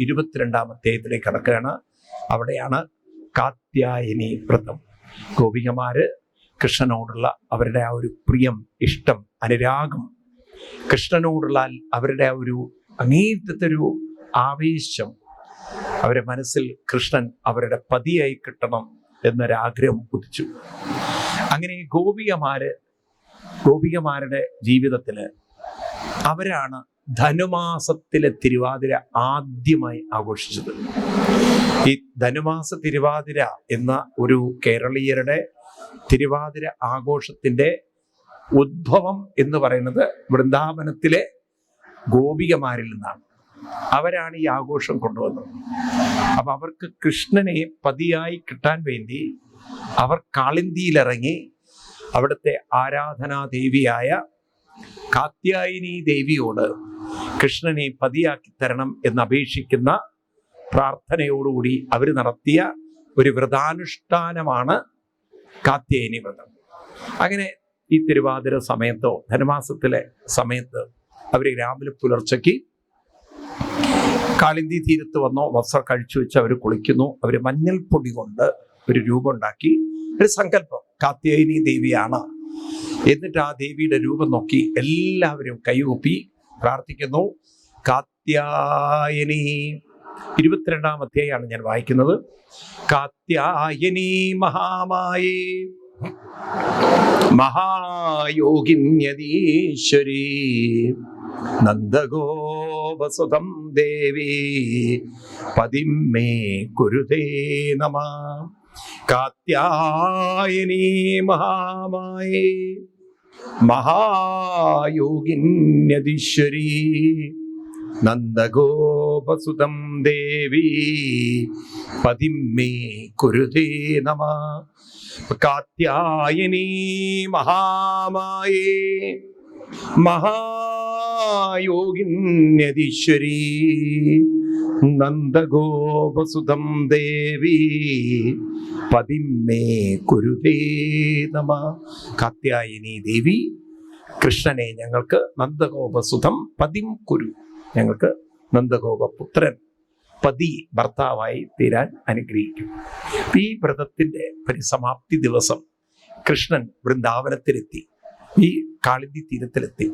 ഇരുപത്തിരണ്ടാം അധ്യായത്തിലേക്ക് കടക്കുകയാണ്. അവിടെയാണ് കാത്യായനി വ്രതം. ഗോപികമാര് കൃഷ്ണനോടുള്ള അവരുടെ ആ ഒരു പ്രിയം ഇഷ്ടം അനുരാഗം കൃഷ്ണനോടുള്ള അവരുടെ ആ ഒരു അങ്ങേറ്റത്തെ ഒരു ആവേശം അവരെ മനസ്സിൽ കൃഷ്ണൻ അവരുടെ പതിയായി കിട്ടണം എന്നൊരാഗ്രഹം ഉദിച്ചു. അങ്ങനെ ഗോപികമാര് ഗോപികമാരുടെ ജീവിതത്തിൽ അവരാണ് ധനുമാസത്തിലെ തിരുവാതിര ആദ്യമായി ആഘോഷിച്ചത്. ഈ ധനുമാസ തിരുവാതിര എന്ന ഒരു കേരളീയരുടെ തിരുവാതിര ആഘോഷത്തിന്റെ ഉദ്ഭവം എന്ന് പറയുന്നത് വൃന്ദാവനത്തിലെ ഗോപികമാരിൽ നിന്നാണ്. അവരാണ് ഈ ആഘോഷം കൊണ്ടുവന്നത്. അപ്പൊ അവർക്ക് കൃഷ്ണനെ പതിയായി കിട്ടാൻ വേണ്ടി അവർ കാളിന്തിയിലിറങ്ങി അവിടുത്തെ ആരാധനാ ദേവിയായ കാത്യായിനി ദേവിയോട് കൃഷ്ണനെ പതിയാക്കി തരണം എന്ന് അപേക്ഷിക്കുന്ന പ്രാർത്ഥനയോടുകൂടി അവർ നടത്തിയ ഒരു വ്രതാനുഷ്ഠാനമാണ് കാത്യായനി വ്രതം. അങ്ങനെ ഈ തിരുവാതിര സമയത്തോ ധനുമാസത്തിലെ സമയത്ത് അവർ രാവിലെ പുലർച്ചയ്ക്ക് കാളിന്തി തീരത്ത് വന്നോ വസ്ത്രം കഴിച്ചു വെച്ച് അവർ കുളിക്കുന്നു. അവർ മഞ്ഞൾപ്പൊടി കൊണ്ട് ഒരു രൂപം ഉണ്ടാക്കി. ഒരു സങ്കല്പം കാത്യായനി ദേവിയാണ് എന്നിട്ട് ആ ദേവിയുടെ രൂപം നോക്കി എല്ലാവരും കൈകൂപ്പി പ്രാർത്ഥിക്കുന്നു. കാത്യായനി. ഇരുപത്തിരണ്ടാം അധ്യായമാണ് ഞാൻ വായിക്കുന്നത്. കാത്യായനി മഹാമായേ. മഹായോഗിന്യതീശ്വരീ. നന്ദഗോപസുതം ദേവി. പതിമേ കുരുതേ നമ. കാത്യായനി മഹാമായേ. മഹായോഗിന്യതീശ്വരീ നന്ദഗോപസുതം ദേവി പതിമേ കുരുതേ നമ. കാത്യായനീ മഹാമായേ മഹായോഗിന്യതീശ്വരീ നന്ദഗോപസുതം ദേവി പതിമേ കുരുതേ നമ. കാത്യായനി ദേവി കൃഷ്ണനെ ഞങ്ങൾക്ക് നന്ദഗോപസുതം പതിം കുരു. ഞങ്ങൾക്ക് നന്ദഗോപപുത്രൻ പതി ഭർത്താവായി തീരാൻ അനുഗ്രഹിക്കും. ഈ വ്രതത്തിന്റെ പരിസമാപ്തി ദിവസം കൃഷ്ണൻ വൃന്ദാവനത്തിലെത്തി. ഈ കാളിന്തി തീരത്തിലെത്തി.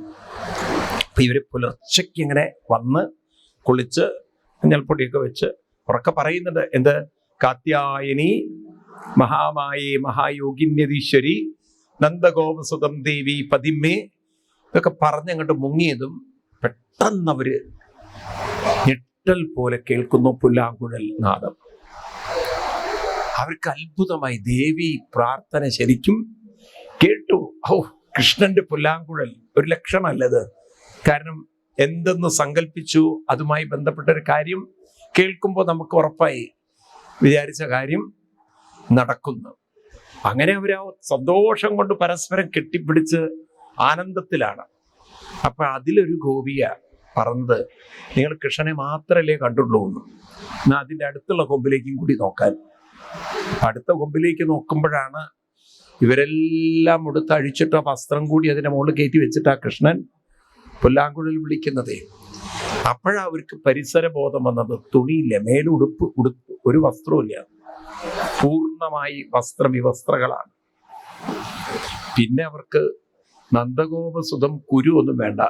ഇവർ പുലർച്ചയ്ക്ക് ഇങ്ങനെ വന്ന് കുളിച്ച് മഞ്ഞൾപ്പൊടിയൊക്കെ വെച്ച് ഉറക്കെ പറയുന്നുണ്ട്. എന്ത്? കാത്യായനി മഹാമായി മഹായോഗിന്യതീശ്വരി നന്ദഗോപസുതം ദേവി പതിമ്മേ ഇതൊക്കെ പറഞ്ഞങ്ങോട്ട് മുങ്ങിയതും പെട്ടെന്ന് അവർ ഞെട്ടൽ പോലെ കേൾക്കുന്നു പുല്ലാങ്കുഴൽ നാദം. അവർക്ക് അത്ഭുതമായി ദേവി പ്രാർത്ഥന ശരിക്കും കേട്ടു. ഓ കൃഷ്ണന്റെ പുല്ലാങ്കുഴൽ ഒരു ലക്ഷണമല്ലത്. കാരണം എന്തെന്ന് സങ്കല്പിച്ചു അതുമായി ബന്ധപ്പെട്ട ഒരു കാര്യം കേൾക്കുമ്പോൾ നമുക്ക് ഉറപ്പായി വിചാരിച്ച കാര്യം നടക്കുന്നു. അങ്ങനെ അവർ ആ സന്തോഷം കൊണ്ട് പരസ്പരം കെട്ടിപ്പിടിച്ച് ആനന്ദത്തിലാണ്. അപ്പൊ അതിലൊരു ഗോപിയ പറഞ്ഞത് നിങ്ങൾ കൃഷ്ണനെ മാത്രമല്ലേ കണ്ടുള്ളൂ എന്ന്. എന്നാൽ അതിന്റെ അടുത്തുള്ള കൊമ്പിലേക്കും കൂടി നോക്കാൻ. അടുത്ത കൊമ്പിലേക്ക് നോക്കുമ്പോഴാണ് ഇവരെല്ലാം ഉടുത്ത് അഴിച്ചിട്ട് വസ്ത്രം കൂടി അതിന്റെ മുകളിൽ കയറ്റി വെച്ചിട്ട് ആ കൃഷ്ണൻ പുല്ലാങ്കുഴൽ വിളിക്കുന്നതേ. അപ്പോഴാ അവർക്ക് പരിസര ബോധം വന്നത്. തുണിയില്ല മേലുടുപ്പ് ഉടുപ്പ് ഒരു വസ്ത്രമില്ല പൂർണമായി വസ്ത്രവിവസ്ത്രകളാണ്. പിന്നെ അവർക്ക് നന്ദഗോപസുതം കുരു ഒന്നും വേണ്ട.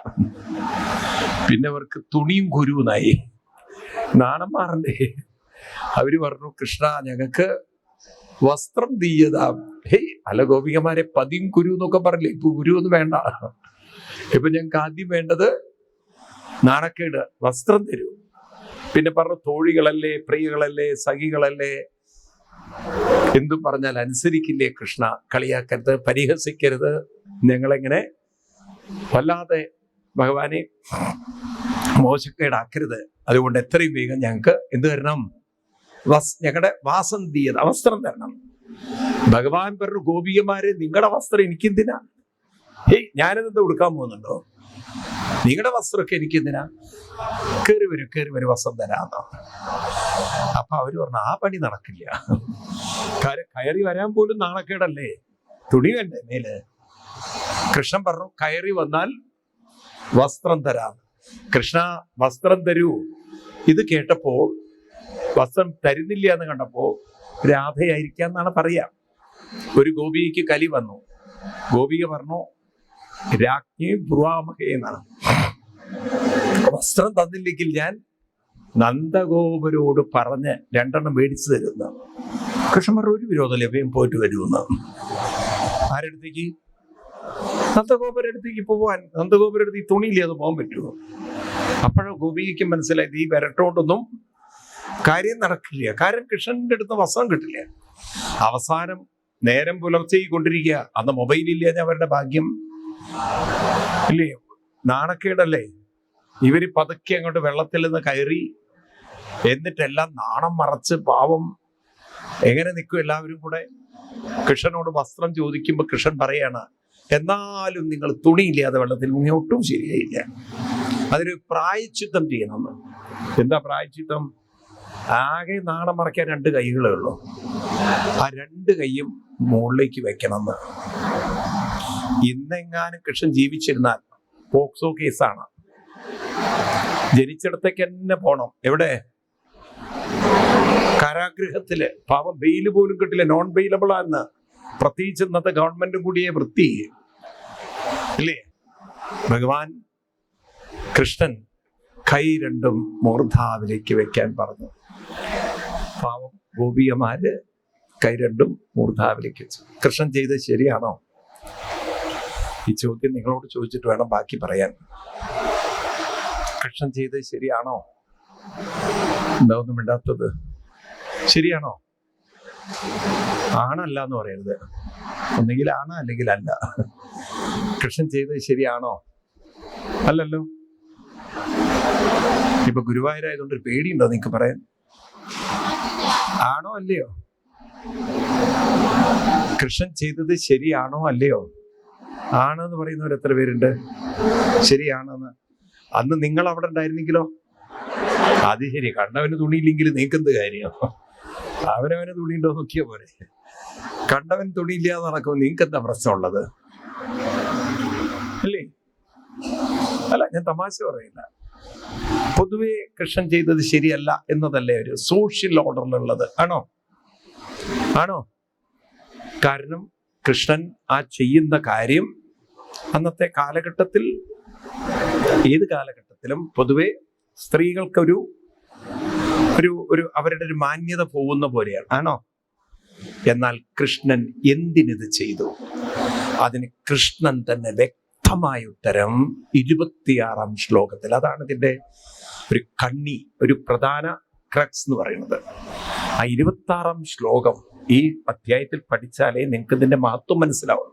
പിന്നെ അവർക്ക് തുണിയും കുരുവുന്നായി നാണം മാറണ്ടേ. അവർ പറഞ്ഞു കൃഷ്ണ ഞങ്ങൾക്ക് വസ്ത്രം തീയതാ ഹേയ് അല്ല ഗോപികമാരെ പതിയും കുരു എന്നൊക്കെ പറഞ്ഞില്ലേ? ഇപ്പൊ കുരു ഒന്നും വേണ്ട. ഇപ്പൊ ഞങ്ങൾക്ക് ആദ്യം വേണ്ടത് നാണക്കേട് വസ്ത്രം തരൂ. പിന്നെ പറഞ്ഞു തോഴികളല്ലേ പ്രിയകളല്ലേ സഖികളല്ലേ? എന്തു പറഞ്ഞാൽ അനുസരിക്കില്ലേ കൃഷ്ണ? കളിയാക്കരുത് പരിഹസിക്കരുത്. ഞങ്ങളെങ്ങനെ? വല്ലാതെ ഭഗവാനെ മോശക്കേടാക്കരുത്. അതുകൊണ്ട് എത്രയും വേഗം ഞങ്ങൾക്ക് എന്ത് തരണം? വസ് ഞങ്ങളുടെ വാസന്തീയത തീയത വസ്ത്രം തരണം. ഭഗവാൻ പറഞ്ഞു ഗോപികമാരെ നിങ്ങളുടെ വസ്ത്രം എനിക്കെന്തിനാ? ഹേയ് ഞാനിതെന്താ ഉടുക്കാൻ പോകുന്നുണ്ടോ? നിങ്ങളുടെ വസ്ത്രമൊക്കെ എനിക്ക് എന്തിനാ കയറി വരും കയറി വരും വസ്ത്രം തരാന്നോ. അപ്പൊ അവർ പറഞ്ഞു ആ പണി നടക്കില്ല. കയറി വരാൻ പോലും നാണക്കേടല്ലേ? തുണി വേണ്ടേ മേൽ? കൃഷ്ണൻ പറഞ്ഞു കയറി വന്നാൽ വസ്ത്രം തരാം. കൃഷ്ണ വസ്ത്രം തരൂ. ഇത് കേട്ടപ്പോൾ വസ്ത്രം തരുന്നില്ല എന്ന് കണ്ടപ്പോ രാധയായിരിക്കാം എന്നാണ് പറയാ. ഒരു ഗോപിക്ക് കലി വന്നു. ഗോപിക പറഞ്ഞു രാജ്ഞി ബ്രുവാമഹേ എന്നാണ്. വസ്ത്രം തന്നില്ലെങ്കിൽ ഞാൻ നന്ദഗോപരോട് പറഞ്ഞ് രണ്ടെണ്ണം മേടിച്ചു തരുന്ന. കൃഷ്ണന്മാർ ഒരു വിരോധമില്ല ലഭ്യം പോയിട്ട് വരുമെന്ന്. ആരടുത്തേക്ക്? നന്ദഗോപുരടുത്തേക്ക് പോവാൻ. നന്ദഗോപുരടുത്ത് ഈ തുണിയില്ലേ അത് പോകാൻ പറ്റുമോ? അപ്പോഴും ഗോപിക്ക് മനസ്സിലായത് ഈ വരട്ടോണ്ടൊന്നും കാര്യം നടക്കില്ല. കാര്യം കൃഷ്ണന്റെ അടുത്ത് വസ്ത്രം കിട്ടില്ല. അവസാനം നേരം പുലർച്ചെ കൊണ്ടിരിക്കുക അന്ന് മൊബൈലില്ല അവരുടെ ഭാഗ്യം ഇല്ലേ? നാണക്കേടല്ലേ? ഇവർ പതുക്കെ അങ്ങോട്ട് വെള്ളത്തിൽ നിന്ന് കയറി എന്നിട്ടെല്ലാം നാണം മറച്ച് പാവം എങ്ങനെ നിൽക്കും എല്ലാവരും കൂടെ? കൃഷ്ണനോട് വസ്ത്രം ചോദിക്കുമ്പോൾ കൃഷ്ണൻ പറയാണ് എന്നാലും നിങ്ങൾ തുണിയില്ലാതെ വെള്ളത്തിൽ മുങ്ങി ഒട്ടും ശരിയായില്ല. അതിന് പ്രായച്ചിത്തം ചെയ്യണമെന്ന് എന്താ പ്രായച്ചിത്തം? ആകെ നാണം മറയ്ക്കാൻ രണ്ട് കൈകളേ ഉള്ളൂ. ആ രണ്ട് കൈയും മുകളിലേക്ക് വെക്കണമെന്ന് ഇന്നെങ്ങാനും കൃഷ്ണൻ ജീവിച്ചിരുന്നാൽ പോക്സോ കേസാണ്. ജനിച്ചിടത്തേക്ക് തന്നെ പോണം. എവിടെ? കാരാഗൃഹത്തിൽ. പാവം ബെയിൽ പോലും കിട്ടില്ല. നോൺ ബെയിലബിൾ ആന്ന് പ്രത്യേകിച്ച് ഇന്നത്തെ ഗവൺമെന്റ് കൂടിയ വൃത്തി. ഇല്ലേ? ഭഗവാൻ കൃഷ്ണൻ കൈ രണ്ടും മൂർധാവിലേക്ക് വെക്കാൻ പറഞ്ഞു. പാവം ഗോപികമാര് കൈ രണ്ടും മൂർധാവിലേക്ക് വെച്ചു. കൃഷ്ണൻ ചെയ്തത് ശരിയാണോ? ഈ ചോദ്യം നിങ്ങളോട് ചോദിച്ചിട്ട് വേണം ബാക്കി പറയാൻ. കൃഷ്ണൻ ചെയ്തത് ശരിയാണോ? എന്താ ഒന്നും ശരിയാണോ? ആണല്ല എന്ന് പറയരുത്. ഒന്നുകിൽ ആണ് അല്ലെങ്കിൽ അല്ല. കൃഷ്ണൻ ചെയ്തത് ശരിയാണോ? അല്ലല്ലോ. ഇപ്പൊ ഗുരുവായൂരായതുകൊണ്ട് ഒരു പേടിയുണ്ടോ നിങ്ങക്ക് പറയാൻ? ആണോ അല്ലയോ? കൃഷ്ണൻ ചെയ്തത് ശരിയാണോ അല്ലയോ? ആണെന്ന് പറയുന്നവർ എത്ര പേരുണ്ട്? ശരിയാണെന്ന്. അന്ന് നിങ്ങൾ അവിടെ ഉണ്ടായിരുന്നെങ്കിലോ? അത് ശരി. കണ്ടവന് തുണിയില്ലെങ്കിൽ നീക്കെന്ത് കാര്യം? അവനവന് തുണിയുണ്ടോ നോക്കിയ പോലെ കണ്ടവൻ തുണിയില്ലാതെ നടക്കുമ്പോൾ നിങ്ങൾക്ക് എന്താ പ്രശ്നമുള്ളത്? അല്ലേ അല്ല ഞാൻ തമാശ പറയില്ല പൊതുവെ കൃഷ്ണൻ ചെയ്തത് ശരിയല്ല എന്നതല്ലേ ഒരു സോഷ്യൽ ഓർഡറിലുള്ളത്. ആണോ? ആണോ? കാരണം കൃഷ്ണൻ ആ ചെയ്യുന്ന കാര്യം അന്നത്തെ കാലഘട്ടത്തിൽ ഏത് കാലഘട്ടത്തിലും പൊതുവെ സ്ത്രീകൾക്കൊരു ഒരു ഒരു അവരുടെ ഒരു മാന്യത പോകുന്ന പോലെയാണ്. ആണോ? എന്നാൽ കൃഷ്ണൻ എന്തിനിത് ചെയ്തു? അതിന് കൃഷ്ണൻ തന്നെ വ്യക്തമായ ഉത്തരം ഇരുപത്തിയാറാം ശ്ലോകത്തിൽ. അതാണ് ഇതിന്റെ ഒരു കണ്ണി ഒരു പ്രധാന ക്രക്സ് എന്ന് പറയുന്നത്. ആ ഇരുപത്തി ആറാം ശ്ലോകം ഈ അധ്യായത്തിൽ പഠിച്ചാലേ നിങ്ങൾക്ക് ഇതിന്റെ മഹത്വം മനസ്സിലാവും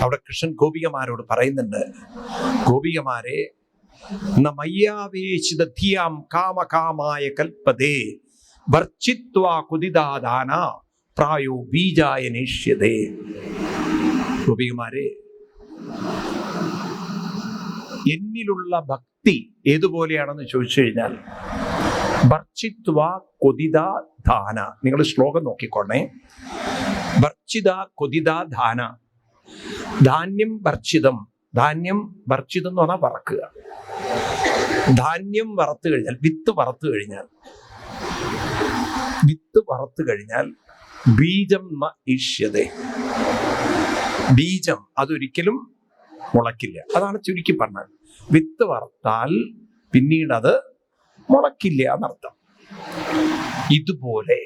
അവിടെ കൃഷ്ണൻ ഗോപികമാരോട് പറയുന്നുണ്ട് ഗോപികമാരെ നമയ്യാവേശിതധിയാം കാമകാമായ കൽപ്പതേ വർച്ചിത്വാ കുതിദാദാന പ്രായോ ബീജായ നേഷ്യതേ ഗോപികമാരെ എന്നിലുള്ള ഭക്തി ഏതുപോലെയാണെന്ന് ചോദിച്ചു കഴിഞ്ഞാൽ ഭർച്ചിത്വ കൊതിത ധാന നിങ്ങൾ ശ്ലോകം നോക്കിക്കോണേ. ഭർച്ചിത കൊതിത ധാന ധാന്യം ഭർച്ചിതം ധാന്യം ഭർച്ചിതം എന്ന് പറഞ്ഞാൽ വറക്കുക. ധാന്യം വറുത്തു കഴിഞ്ഞാൽ വിത്ത് വറുത്തു കഴിഞ്ഞാൽ വിത്ത് വറുത്തു കഴിഞ്ഞാൽ ബീജം ഈഷ്യതേ. ബീജം അതൊരിക്കലും മുളക്കില്ല അതാണ് ചുരുക്കി പറഞ്ഞത്. വിത്ത് വറുത്താൽ പിന്നീട് മുളക്കില്ല എന്നർത്ഥം. ഇതുപോലെ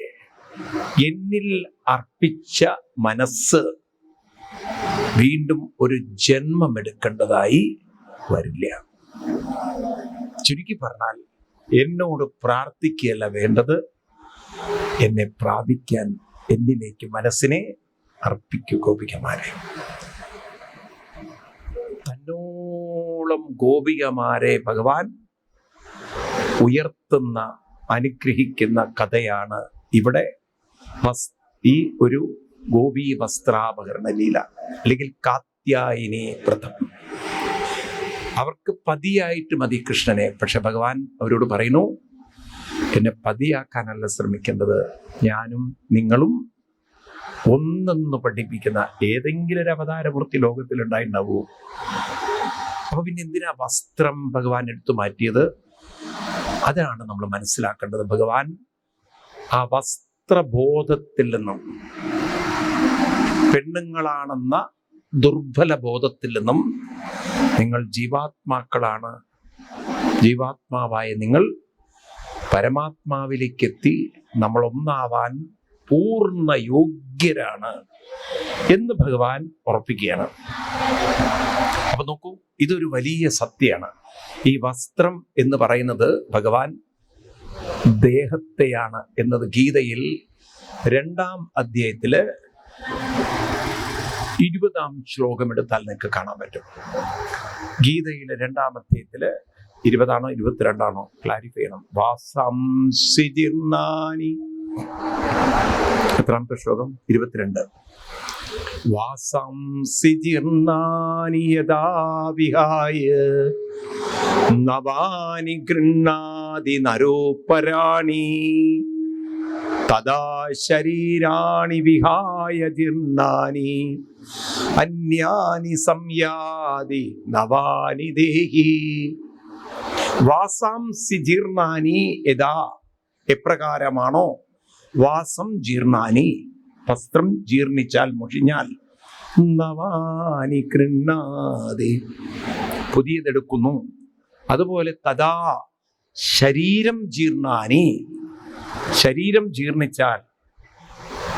എന്നിൽ അർപ്പിച്ച മനസ്സ് വീണ്ടും ഒരു ജന്മം എടുക്കേണ്ടതായി വരില്ല. ചുരുക്കി പറഞ്ഞാൽ എന്നോട് പ്രാർത്ഥിക്കുകയല്ല വേണ്ടത്. എന്നെ പ്രാപിക്കാൻ എന്നിലേക്ക് മനസ്സിനെ അർപ്പിക്കൂ ഗോപികമാരെ. തന്നോളം ഗോപികമാരെ ഭഗവാൻ ഉയർത്തുന്ന അനുഗ്രഹിക്കുന്ന കഥയാണ് ഇവിടെ ഈ ഒരു ഗോപി വസ്ത്രാപകരണ ലീല അല്ലെങ്കിൽ കാത്യായിനി വ്രതം. അവർക്ക് പതിയായിട്ട് മതി കൃഷ്ണനെ. പക്ഷെ ഭഗവാൻ അവരോട് പറയുന്നു എന്നെ പതിയാക്കാനല്ല ശ്രമിക്കേണ്ടത്. ഞാനും നിങ്ങളും ഒന്നെന്ന് പഠിപ്പിക്കുന്ന ഏതെങ്കിലും ഒരു അവതാരമൂർത്തി ലോകത്തിൽ ഉണ്ടായിട്ടുണ്ടാവൂ അപ്പൊ പിന്നെ എന്തിനാ വസ്ത്രം ഭഗവാൻ എടുത്തു മാറ്റിയത്? അതാണ് നമ്മൾ മനസ്സിലാക്കേണ്ടത്. ഭഗവാൻ ആ വസ്ത്രബോധത്തിൽ നിന്നും പെണ്ണുങ്ങളാണെന്ന ദുർബല ബോധത്തിൽ നിന്നും നിങ്ങൾ ജീവാത്മാക്കളാണ്. ജീവാത്മാവായ നിങ്ങൾ പരമാത്മാവിലേക്കെത്തി നമ്മൾ ഒന്നാവാൻ പൂർണ യോഗ്യരാണ് എന്ന് ഭഗവാൻ ഉറപ്പിക്കുകയാണ്. അപ്പൊ നോക്കൂ ഇതൊരു വലിയ സത്യമാണ്. ഈ വസ്ത്രം എന്ന് പറയുന്നത് ഭഗവാൻ ദേഹത്തെയാണ് എന്നത് ഗീതയിൽ രണ്ടാം അധ്യായത്തിൽ ഇരുപതാം ശ്ലോകം എടുത്താൽ നിങ്ങൾക്ക് കാണാൻ പറ്റും. ഗീതയിലെ രണ്ടാം അധ്യായത്തിൽ ഇരുപതാണോ ഇരുപത്തിരണ്ടാണോ? ക്ലാരിഫൈ ചെയ്യണം. വാസംസിജിർണാനി എത്രാമത്തെ ശ്ലോകം? ഇരുപത്തിരണ്ട്. വാസംസിജിർണാനി യഥാ വിഹായ. നവാനി ഗൃണ്ണാതി നരോപരാണി. തദാ ശരീരാണി വിഹായ ജീർണാനി അന്യാനി സംയാതി നവാനി ദേഹി. വാസാംസി ജീർണാനി യഥാ എപ്രകാരമാണോ? വാസം ജീർണാനി വസ്ത്രം ജീർണിച്ചാൽ മുഷിഞ്ഞാൽ നവാനി കൃണ്ണാതെ. പുതിയതെടുക്കുന്നു. അതുപോലെ തഥാ ശരീരം ജീർണാനി ശരീരം ജീർണിച്ചാൽ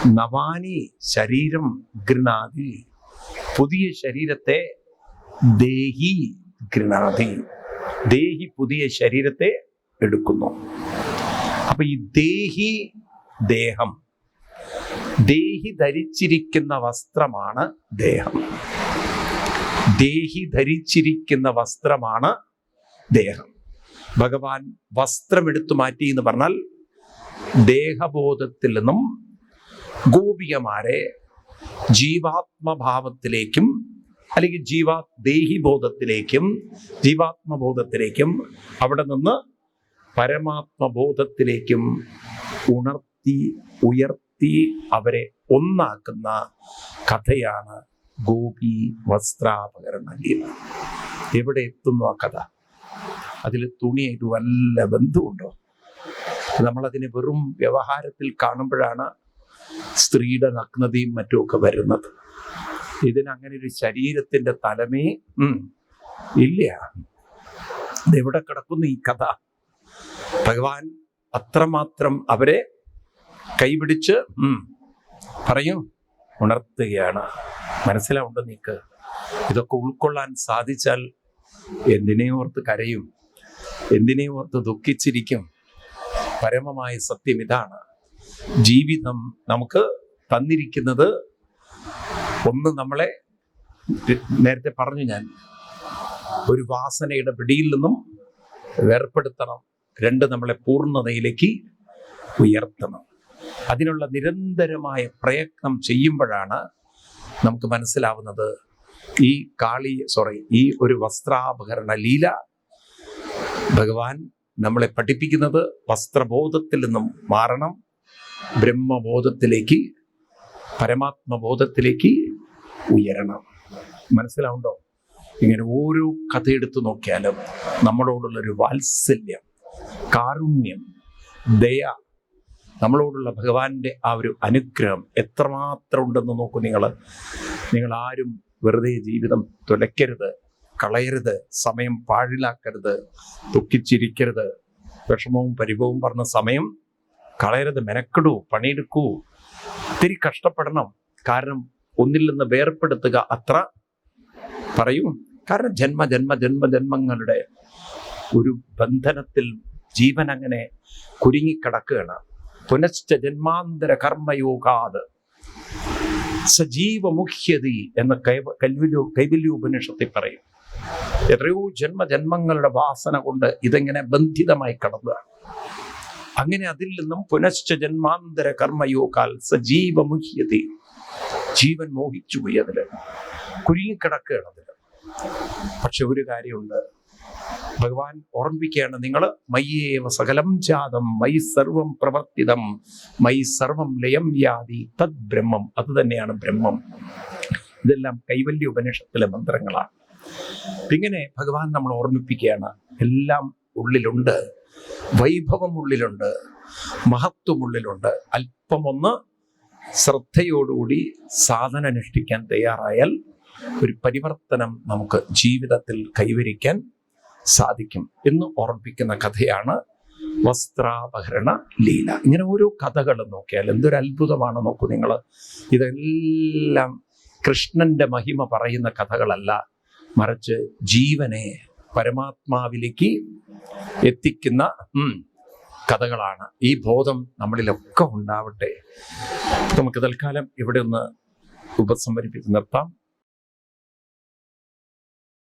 നവാനി ശരീരം ഗൃണാതി പുതിയ ശരീരത്തെ ദേഹി ഗൃണാതി ദേഹി പുതിയ ശരീരത്തെ എടുക്കുന്നു. അപ്പൊ ഈ ദേഹി ദേഹം ദേഹി ധരിച്ചിരിക്കുന്ന വസ്ത്രമാണ് ദേഹം. ദേഹി ധരിച്ചിരിക്കുന്ന വസ്ത്രമാണ് ദേഹം. ഭഗവാൻ വസ്ത്രമെടുത്തു മാറ്റി എന്ന് പറഞ്ഞാൽ ദേഹബോധത്തിൽ നിന്നും ഗോപികമാരെ ജീവാത്മഭാവത്തിലേക്കും അല്ലെങ്കിൽ ജീവാ ദേഹിബോധത്തിലേക്കും ജീവാത്മബോധത്തിലേക്കും അവിടെ നിന്ന് പരമാത്മബോധത്തിലേക്കും ഉണർത്തി ഉയർത്തി അവരെ ഒന്നാക്കുന്ന കഥയാണ് ഗോപി വസ്ത്രാപകരണ ഗീത എവിടെ എത്തുന്നു ആ കഥ? അതിൽ തുണിയായിട്ട് വല്ല ബന്ധമുണ്ടോ? നമ്മളതിനെ വെറും വ്യവഹാരത്തിൽ കാണുമ്പോഴാണ് സ്ത്രീയുടെ നഗ്നതയും മറ്റുമൊക്കെ വരുന്നത്. ഇതിനങ്ങനെ ഒരു ശരീരത്തിന്റെ തലമേ ഇല്ല. ഇതെവിടെ കിടക്കുന്നു ഈ കഥ? ഭഗവാൻ അത്രമാത്രം അവരെ കൈപിടിച്ച് പറയൂ ഉണർത്തുകയാണ്. മനസ്സിലാവുണ്ട് നീക്ക് ഇതൊക്കെ ഉൾക്കൊള്ളാൻ സാധിച്ചാൽ എന്തിനെ ഓർത്ത് കരയും എന്തിനെ ഓർത്ത് ദുഃഖിച്ചിരിക്കും. പരമമായ സത്യം ഇതാണ്. ജീവിതം നമുക്ക് തന്നിരിക്കുന്നത് ഒന്ന് നമ്മളെ നേരത്തെ പറഞ്ഞു ഞാൻ ഒരു വാസനയുടെ പിടിയിൽ നിന്നും വേർപ്പെടുത്തണം. രണ്ട് നമ്മളെ പൂർണതയിലേക്ക് ഉയർത്തണം. അതിനുള്ള നിരന്തരമായ പ്രയത്നം ചെയ്യുമ്പോഴാണ് നമുക്ക് മനസ്സിലാവുന്നത് ഈ കാളി സോറി ഈ ഒരു വസ്ത്രാപകരണ ലീല ഭഗവാൻ നമ്മളെ പഠിപ്പിക്കുന്നത് വസ്ത്രബോധത്തിൽ നിന്നും മാറണം ബ്രഹ്മബോധത്തിലേക്ക് പരമാത്മബോധത്തിലേക്ക് ഉയരണം. മനസ്സിലാവുണ്ടോ? ഇങ്ങനെ ഓരോ കഥ എടുത്തു നോക്കിയാലും നമ്മളോടുള്ളൊരു വാത്സല്യം കാരുണ്യം ദയ നമ്മളോടുള്ള ഭഗവാന്റെ ആ ഒരു അനുഗ്രഹം എത്രമാത്രം ഉണ്ടെന്ന് നോക്കൂ നിങ്ങൾ. നിങ്ങൾ ആരും വെറുതെ ജീവിതം തുലയ്ക്കരുത്. കളയരുത് സമയം പാഴിലാക്കരുത് ദുഃഖിച്ചിരിക്കരുത് വിഷമവും പരിഭവവും പറഞ്ഞ സമയം കളയരുത് മെനക്കെടൂ പണിയെടുക്കൂ. ഒത്തിരി കഷ്ടപ്പെടണം. കാരണം ഒന്നിൽ നിന്ന് വേർപ്പെടുത്തുക അത്ര പറയൂ. കാരണം ജന്മ ജന്മ ജന്മ ജന്മങ്ങളുടെ ഒരു ബന്ധനത്തിൽ ജീവൻ അങ്ങനെ കുരുങ്ങിക്കിടക്കുകയാണ്. പുനശ്ച ജന്മാന്തര കർമ്മയോഗാത്. സജീവമുഖ്യതി എന്ന കൈവ കൈവല്യോ കൈവല്യോപനിഷത്തിൽ പറയും. എത്രയോ ജന്മജന്മങ്ങളുടെ വാസന കൊണ്ട് ഇതെങ്ങനെ ബന്ധിതമായി കടന്നതാണ് അങ്ങനെ അതിൽ നിന്നും പുനശ്ച ജന്മാന്തര കർമ്മയോഗാൽ സജീവമുഖ്യതി ജീവൻ മോഹിച്ചു പോയി അതിൽ കുരുങ്ങിക്കിടക്കുകയാണ് അതിൽ പക്ഷെ ഒരു കാര്യമുണ്ട്. ഭഗവാൻ ഓർമ്മിക്കുകയാണ് നിങ്ങൾ മയ്യേവ സകലം ജാതം മൈ സർവം പ്രവർത്തിതം മൈ സർവം ലയം യാതി തദ് ബ്രഹ്മം അത് തന്നെയാണ് ബ്രഹ്മം. ഇതെല്ലാം കൈവല്യ ഉപനിഷത്തിലെ മന്ത്രങ്ങളാണ്. ഇങ്ങനെ ഭഗവാൻ നമ്മൾ ഓർമ്മിപ്പിക്കുകയാണ്. എല്ലാം ഉള്ളിലുണ്ട്. വൈഭവം ഉള്ളിലുണ്ട്. മഹത്വം ഉള്ളിലുണ്ട്. അല്പമൊന്ന് ശ്രദ്ധയോടുകൂടി സാധന അനുഷ്ഠിക്കാൻ തയ്യാറായാൽ ഒരു പരിവർത്തനം നമുക്ക് ജീവിതത്തിൽ കൈവരിക്കാൻ സാധിക്കും എന്ന് ഓർമ്മിപ്പിക്കുന്ന കഥയാണ് വസ്ത്രാപഹരണ ലീല. ഇങ്ങനെ ഓരോ കഥകളും നോക്കിയാൽ എന്തൊരു അത്ഭുതമാണ് നോക്കൂ നിങ്ങൾ ഇതെല്ലാം കൃഷ്ണന്റെ മഹിമ പറയുന്ന കഥകളല്ല. മറിച്ച് ജീവനെ പരമാത്മാവിലേക്ക് എത്തിക്കുന്ന കഥകളാണ്. ഈ ബോധം നമ്മളിലൊക്കെ ഉണ്ടാവട്ടെ. നമുക്ക് തൽക്കാലം ഇവിടെ ഒന്ന് ഉപസംഹരിപ്പിച്ച് നിർത്താം.